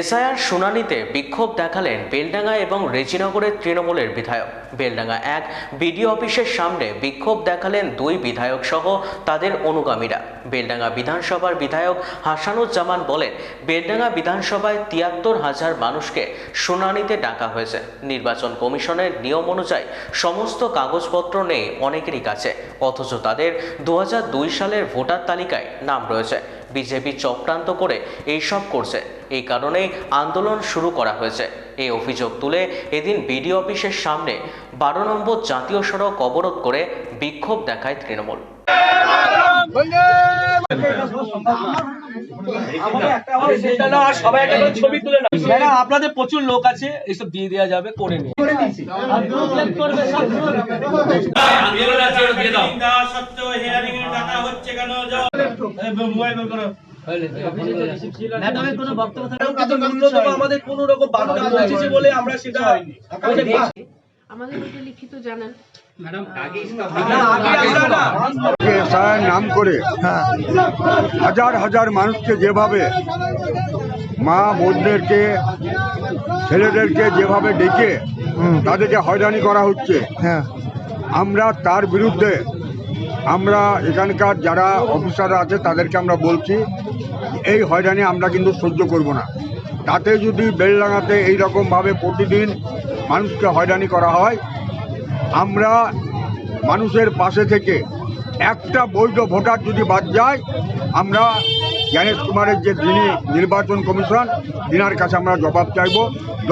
SIR শুনানিতে বিক্ষোভ দেখালেন বেলডাঙ্গা এবং রেজিনগরের তৃণমূলের বিধায়ক। বেলডাঙ্গা এক বিডিও অফিসের সামনে বিক্ষোভ দেখালেন দুই বিধায়ক সহ তাদের অনুগামীরা। বেলডাঙ্গা বিধানসভার বিধায়ক হাসানুজ্জামান বলেন, বেলডাঙ্গা বিধানসভায় তিয়াত্তর হাজার মানুষকে শুনানিতে ডাকা হয়েছে। নির্বাচন কমিশনের নিয়ম অনুযায়ী সমস্ত কাগজপত্র নেই অনেকেরই কাছে। অথচ তাদের দু হাজার দুই সালের ভোটার তালিকায় নাম রয়েছে। বিজেপি চক্রান্ত করে এইসব করছে। এই কারণেই আন্দোলন শুরু করা হয়েছে। এই অভিযোগ তুলে এদিন বিডিও অফিসের সামনে বারো নম্বর জাতীয় সড়ক অবরোধ করে বিক্ষোভ দেখায় তৃণমূল। আপনাদের প্রচুর লোক আছে এইসব দিয়ে দেওয়া যাবে করে আমাদের কোন রকম বার্তা পৌঁছেছে বলে আমরা সেটা আমাদের লিখিত জানান না, আগে এসআইয়ের নাম করে হাজার হাজার মানুষকে যেভাবে মা বোনদেরকে ছেলেদেরকে যেভাবে ডেকে তাদেরকে হয়রানি করা হচ্ছে আমরা তার বিরুদ্ধে আমরা এখানকার যারা অফিসাররা আছে তাদেরকে আমরা বলছি এই হয়রানি আমরা কিন্তু সহ্য করব না। তাতে যদি বেল বেলডাঙাতে এইরকমভাবে প্রতিদিন মানুষকে হয়রানি করা হয় আমরা মানুষের পাশে থেকে একটা বৈধ ভোটার যদি বাদ যায়, আমরা জ্ঞানেশ কুমারের যে যিনি নির্বাচন কমিশন, তিনার কাছে আমরা জবাব চাইব।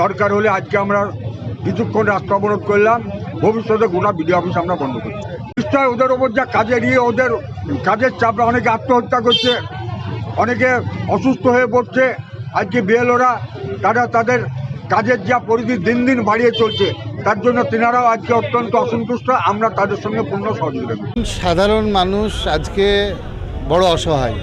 দরকার হলে আজকে আমরা কিছুক্ষণ রাস্তা অবরোধ করলাম, ভবিষ্যতে গোটা বিডিও অফিস আমরা বন্ধ করি নিশ্চয় ওদের ওপর যা কাজে নিয়ে ওদের কাজের চাপে অনেকে আত্মহত্যা করছে, অনেকে অসুস্থ হয়ে পড়ছে, আজকে বিএলওরা তারা তাদের কাজের যা পরিধি দিন দিন বাড়িয়ে চলছে। তার জন্য তেনারাও আজকে অত্যন্ত অসন্তুষ্ট, আমরা তাদের সঙ্গে পূর্ণ সহযোগিতা করি। সাধারণ মানুষ আজকে বড় অসহায়।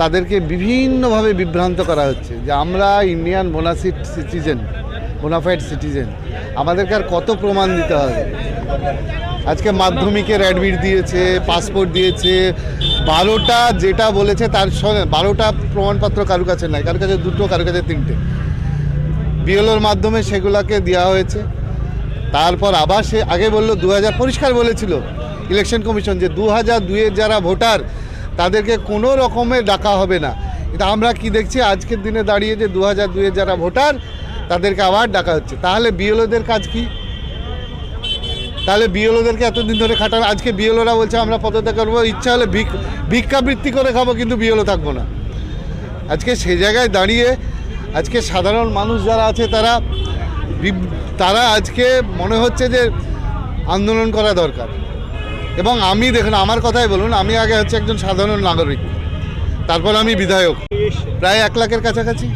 তাদেরকে বিভিন্নভাবে বিভ্রান্ত করা হচ্ছে যে আমরা ইন্ডিয়ান বোনাসিট সিটিজেন বোনাফাইড সিটিজেন আমাদেরকে আর কত প্রমাণ দিতে হবে? আজকে মাধ্যমিকের অ্যাডমিট দিয়েছে পাসপোর্ট দিয়েছে, বারোটা যেটা বলেছে তার সঙ্গে বারোটা প্রমাণপত্র কারুর কাছে নাই, কারুর কাছে দুটো, কারুর কাছে তিনটে। বিএলওর মাধ্যমে সেগুলোকে দেওয়া হয়েছে। তারপর আবার সে আগে বলল দু পরিষ্কার বলেছিল ইলেকশন কমিশন যে দু হাজার দুইয়ের যারা ভোটার, তাদেরকে কোনো রকমে ডাকা হবে না। কিন্তু আমরা কি দেখছি, আজকের দিনে দাঁড়িয়ে যে দু হাজার দুইয়ের যারা ভোটার, তাদেরকে আবার ডাকা হচ্ছে। তাহলে বিএলওদের কাজ কি? তাহলে বিএলওদেরকে এতদিন ধরে খাটানো, আজকে বিএলওরা বলছে, আমরা পদত্যাগ করব, ইচ্ছা হলে ভিক, ভিক্ষাবৃত্তি করে খাব, কিন্তু বিএলও থাকব না। আজকে সে জায়গায় দাঁড়িয়ে আজকে সাধারণ মানুষ যারা আছে তারা তারা আজকে মনে হচ্ছে যে আন্দোলন করা দরকার। এবং আমি দেখুন আমার কথাই বলুন আমি আগে হচ্ছে একজন সাধারণ নাগরিক। তারপর আমি বিধায়ক। প্রায় এক লাখের কাছাকাছি।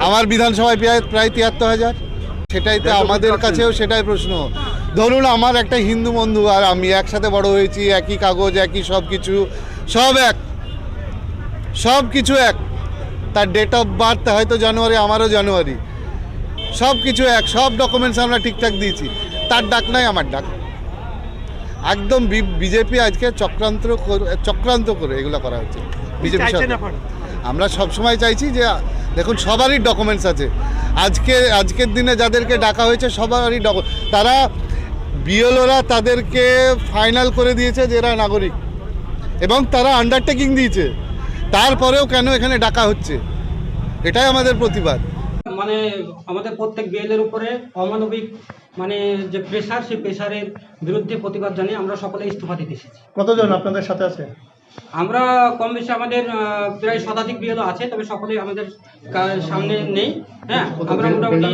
আমার বিধানসভায় প্রায় প্রায় তিয়াত্তর হাজার। সেটাই তো আমাদের কাছেও সেটাই প্রশ্ন। ধরুন আমার একটা হিন্দু বন্ধু আর আমি একসাথে বড় হয়েছি একই কাগজ একই সব কিছু সব এক। সব কিছু এক। তার ডেট অফ বার্থ হয়তো জানুয়ারি আমারও জানুয়ারি। সব কিছু এক সব ডকুমেন্টস আমরা ঠিকঠাক দিয়েছি। তার ডাক নাই আমার ডাক। একদম বিজেপি আজকে চক্রান্ত করে- চক্রান্ত করে এগুলো করা হচ্ছে। বিজেপি আমরা সব সময় চাইছি যে দেখুন সবারই ডকুমেন্টস আছে। আজকে আজকের দিনে যাদেরকে ডাকা হয়েছে সবারই ডকু তারা বিএলওরা তাদেরকে ফাইনাল করে দিয়েছে যে এরা নাগরিক। এবং তারা আন্ডারটেকিং দিয়েছে। তারপরেও কেন এখানে ডাকা হচ্ছে? এটাই আমাদের প্রতিবাদ। মানে আমাদের প্রত্যেক বিএলের উপরে অমানবিক মানে যে প্রেশার সেই প্রেশারের বিরুদ্ধে প্রতিবাদ জানিয়ে আমরা সকলে ইস্তফা দিতে এসেছি। কতজন আপনাদের সাথে আছে? আমরা কম বেশি আমাদের প্রায় শতাধিক বিএল আছে তবে সকলেই আমাদের সামনে নেই হ্যাঁ? আমরা মোটামুটি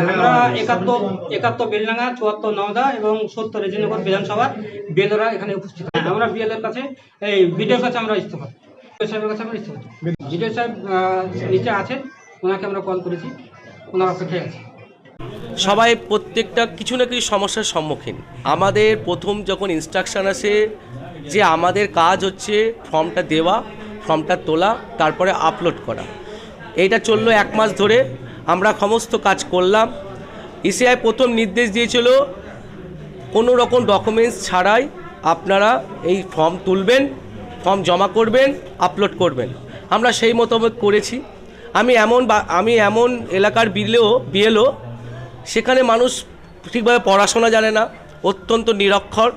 আমরা একাত্তর একাত্তর বেলডাঙ্গা চুয়াত্তর নওদা এবং সত্তর রেজিনগর বিধানসভার বিএলরা এখানে উপস্থিত আমরা বিএলের কাছে এই বিডিওর কাছে আমরা ইস্তফা বিডিও সাহেবের কাছে আমরা ইস্তফা বিডিও সাহেব আহ, নিচে আছেন ওনাকে আমরা কল করেছি ওনার অপেক্ষায় আছে। সবাই প্রত্যেকটা কিছু না কিছু সমস্যার সম্মুখীন। আমাদের প্রথম যখন ইনস্ট্রাকশন আসে যে আমাদের কাজ হচ্ছে ফর্মটা দেওয়া, ফর্মটা তোলা, তারপরে আপলোড করা। এইটা চলল এক মাস ধরে, আমরা সমস্ত কাজ করলাম। ইসিআই প্রথম নির্দেশ দিয়েছিল, কোনো রকম ডকুমেন্টস ছাড়াই আপনারা এই ফর্ম তুলবেন, ফর্ম জমা করবেন আপলোড করবেন। আমরা সেই মোতাবেক করেছি। আমি এমন আমি এমন এলাকার বিলেও, বিএলও সেখানে মানুষ ঠিকভাবে পড়াশোনা জানে না, অত্যন্ত নিরক্ষর।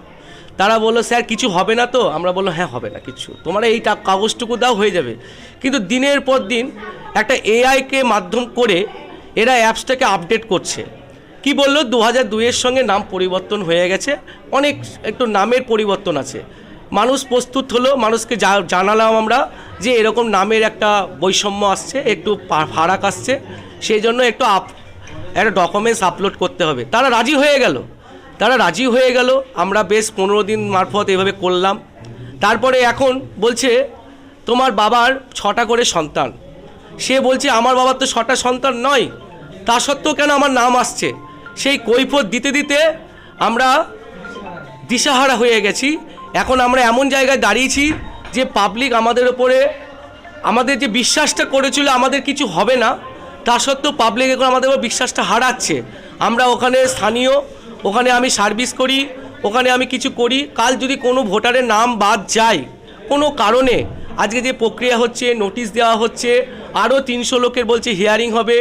তারা বলল, স্যার, কিছু হবে না তো? আমরা বলল হ্যাঁ হবে না কিছু। তোমরা এই কাগজটুকু দাও, হয়ে যাবে। কিন্তু দিনের পর দিন একটা এআইকে মাধ্যম করে এরা অ্যাপসটাকে আপডেট করছে। কি বলল? দু হাজার দুইয়ের সঙ্গে নাম পরিবর্তন হয়ে গেছে। অনেক একটু নামের পরিবর্তন আছে। মানুষ প্রস্তুত হলো, মানুষকে জানালাম আমরা যে এরকম নামের একটা বৈষম্য আসছে, একটু ফারাক আসছে। সেই জন্য একটু আপ একটা ডকুমেন্টস আপলোড করতে হবে। তারা রাজি হয়ে গেল। তারা রাজি হয়ে গেল। আমরা বেশ পনেরো দিন মারফত এভাবে করলাম। তারপরে এখন বলছে, তোমার বাবার ছটা করে সন্তান। সে বলছে, আমার বাবার তো ছটা সন্তান নয়। তা সত্ত্বেও কেন আমার নাম আসছে? সেই কৈফত দিতে দিতে আমরা দিশাহারা হয়ে গেছি। এখন আমরা এমন জায়গায় দাঁড়িয়েছি যে পাবলিক আমাদের ওপরে আমাদের যে বিশ্বাসটা করেছিল, আমাদের কিছু হবে না। তা সত্ত্বেও পাবলিক এখন আমাদের উপর বিশ্বাসটা হারাচ্ছে। আমরা ওখানে স্থানীয়, ওখানে আমি সার্ভিস করি, ওখানে আমি কিছু করি। কাল যদি কোনো ভোটারের নাম বাদ যায়, কোনো কারণে, আজকে যে প্রক্রিয়া হচ্ছে নোটিশ দেওয়া হচ্ছে, আরও তিনশো লোকের বলছে হিয়ারিং হবে,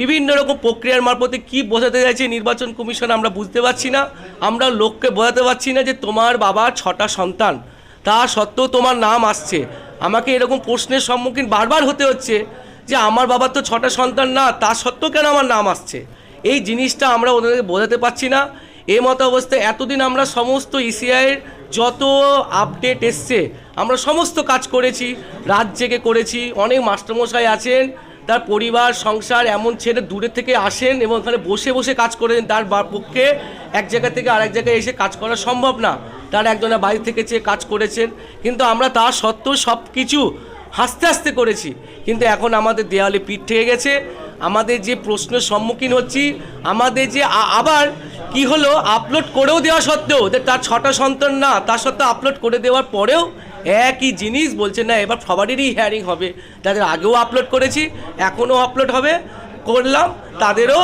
বিভিন্ন রকম প্রক্রিয়ার মারফতে কি বোঝাতে চাইছে নির্বাচন কমিশন আমরা বুঝতে পারছি না। আমরা লোককে বোঝাতে পারছি না যে তোমার বাবার ছটা সন্তান, তা সত্ত্বেও তোমার নাম আসছে। আমাকে এরকম প্রশ্নের সম্মুখীন বারবার হতে হচ্ছে। যে আমার বাবার তো ছটা সন্তান না, তা সত্ত্বেও কেন আমার নাম আসছে? এই জিনিসটা আমরা ওদেরকে বোঝাতে পারছি না। এ মতো অবস্থায় এতদিন আমরা সমস্ত ইসিআইয়ের যত আপডেট এসছে, আমরা সমস্ত কাজ করেছি, রাত জেগে করেছি, অনেক মাস্টারমশাই আছেন, তার পরিবার, সংসার, এমন ছেলে দূরে থেকে আসেন এবং এখানে বসে বসে কাজ করেন তার পক্ষে এক জায়গা থেকে আরেক জায়গায় এসে কাজ করা সম্ভব না। তার একজনের বাড়ি থেকে চেয়ে কাজ করেছেন, কিন্তু আমরা তা সত্ত্বেও সব কিছু হাসতে হাসতে করেছি। কিন্তু এখন আমাদের দেওয়ালে পিঠ থেকে গেছে। আমাদের যে প্রশ্নের সম্মুখীন হচ্ছি, আমাদের যে আবার কি হলো আপলোড করেও দেওয়া সত্ত্বেও, যে তার ছটা সন্তান না, তার সত্ত্বেও আপলোড করে দেওয়ার পরেও একই জিনিস বলছে, না, এবার সবারই হিয়ারিং হবে। তাদের আগেও আপলোড করেছি, এখনও আপলোড হবে। করলাম, তাদেরও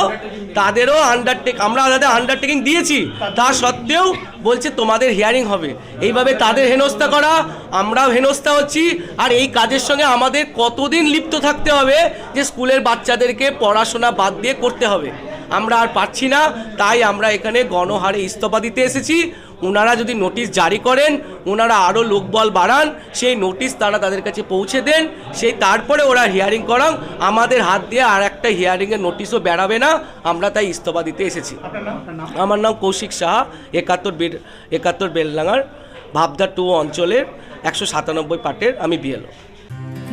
তাদেরও আন্ডারটেক আমরা তাদের আন্ডারটেকিং দিয়েছি। তা সত্ত্বেও বলছে তোমাদের হিয়ারিং হবে। এইভাবে তাদের হেনস্থা করা, আমরাও হেনস্থা হচ্ছি। আর এই কাজের সঙ্গে আমাদের কতদিন লিপ্ত থাকতে হবে যে স্কুলের বাচ্চাদেরকে পড়াশোনা বাদ দিয়ে করতে হবে। আমরা আর পাচ্ছি না, তাই আমরা এখানে গণহারে ইস্তফা দিতে এসেছি। ওনারা যদি নোটিশ জারি করেন ওনারা আরও লোকবল বাড়ান সেই নোটিশ তারা তাদের কাছে পৌঁছে দেন সেই তারপরে ওরা হিয়ারিং করান। আমাদের হাত দিয়ে আর একটা হিয়ারিংয়ের নোটিশও বেড়াবে না আমরা তাই ইস্তফা দিতে এসেছি। আমার নাম কৌশিক সাহা একাত্তর বেল একাত্তর বেলডাঙার ভাবদা টু অঞ্চলের একশো সাতানব্বই পার্টের আমি বিএলও